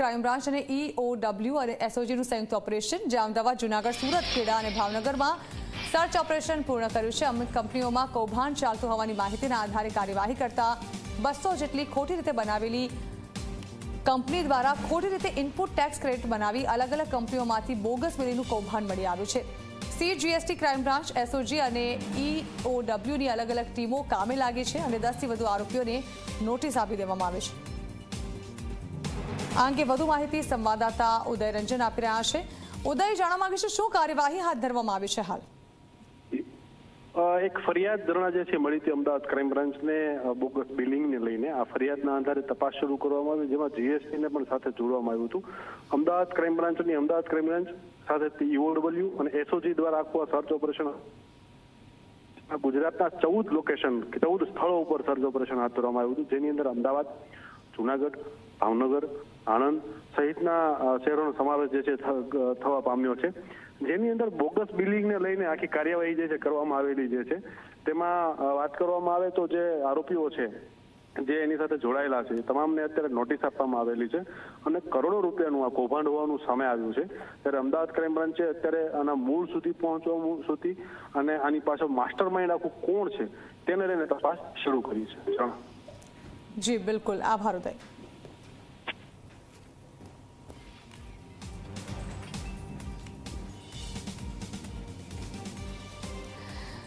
Crime branch અને EOW અને એસઓજીનું સંયુક્ત ઓપરેશન, જે અમદાવાદ, જુનાગઢ, સુરત, ખેડા અને ભાવનગરમાં સર્ચ ઓપરેશન પૂર્ણ કર્યું છે. અમુક કંપનીઓમાં કૌભાંડ ચાલતું હોવાની માહિતીના આધારે કાર્યવાહી કરતા બસો જેટલી ખોટી રીતે બનાવેલી કંપની દ્વારા ખોટી રીતે ઇનપુટ ટેક્સ ક્રેડિટ બનાવી અલગ અલગ કંપનીઓમાંથી બોગસ બિલીનું કૌભાંડ મળી આવ્યું છે. C GST crime branch SOG અને ઈઓડબ્લ્યુની અલગ અલગ ટીમો કામે લાગી છે અને દસથી વધુ આરોપીઓને નોટિસ આપી દેવામાં આવી છે. આ અંગે વધુ માહિતી સંવાદદાતા ઉદય રંજન આપી રહ્યા છે. ઉદય, જાણવા માંગે છે શું કાર્યવાહી હાથ ધરવામાં આવી છે હાલ? એક ફરિયાદ ધરણા જે છે, મળી હતી અમદાવાદ ક્રાઇમ બ્રાન્ચને બોગસ બિલિંગને લઈને. આ ફરિયાદના આધારે તપાસ શરૂ કરવામાં આવી, જેમાં જીએસટીને પણ સાથે જોડવામાં આવ્યું હતું. અમદાવાદ ક્રાઇમ બ્રાન્ચની અમદાવાદ ક્રાઇમ બ્રાન્ચ સાથે ઈઓડબલ્યુ અને એસઓજી દ્વારા આખું આ સર્ચ ઓપરેશન ગુજરાતના ચૌદ લોકેશન, ચૌદ સ્થળો ઉપર સર્ચ ઓપરેશન હાથ ધરવામાં આવ્યું હતું. જેની અંદર અમદાવાદ જુનાગઢ, ભાવનગર, આણંદ સહિતના શહેરોનો સમાવેશ જે છે થવા પામ્યો છે જેની અંદર બોગસ બિલિંગને લઈને આખી કાર્યવાહી જે છે કરવામાં આવેલી જે છે, તેમાં વાત કરવામાં આવે તો જે આરોપીઓ છે, જે એની સાથે જોડાયેલા છે તમામને અત્યારે નોટિસ આપવામાં આવેલી છે અને કરોડો રૂપિયાનું આ કૌભાંડ હોવાનું સામે આવ્યું છે ત્યારે અમદાવાદ ક્રાઇમ બ્રાન્ચે અત્યારે આના મૂળ સુધી પહોંચવા સુધી અને આની પાછળ માસ્ટર માઇન્ડ આખું કોણ છે, તેને લઈને તપાસ શરૂ કરી છે. જી બિલકુલ. આભાર ઉદય.